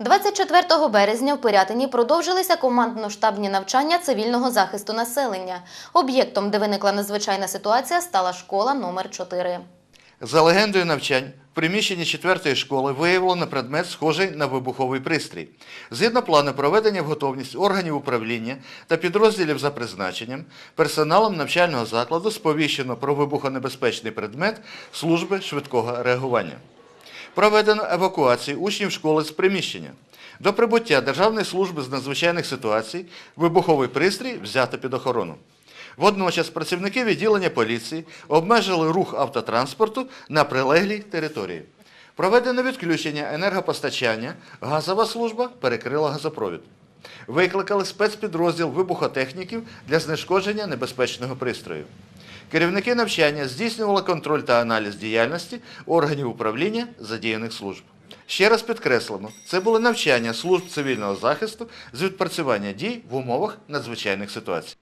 24 березня в Пирятині продовжилися командно-штабні навчання цивільного захисту населення. Об'єктом, де виникла надзвичайна ситуація, стала школа номер 4 За легендою навчань, в приміщенні 4-ї школи виявлено предмет, схожий на вибуховий пристрій. Згідно плану проведення в готовність органів управління та підрозділів за призначенням, персоналом навчального закладу сповіщено про вибухонебезпечний предмет служби швидкого реагування. Проведено евакуацію учнів школи з приміщення. До прибуття Державної служби з надзвичайних ситуацій вибуховий пристрій взято під охорону. Водночас працівники відділення поліції обмежили рух автотранспорту на прилеглій території. Проведено відключення енергопостачання, газова служба перекрила газопровід. Викликали спецпідрозділ вибухотехніків для знешкодження небезпечного пристрою. Керівники навчання здійснювали контроль та аналіз діяльності органів управління задіяних служб. Ще раз підкреслимо, це були навчання служб цивільного захисту з відпрацювання дій в умовах надзвичайних ситуацій.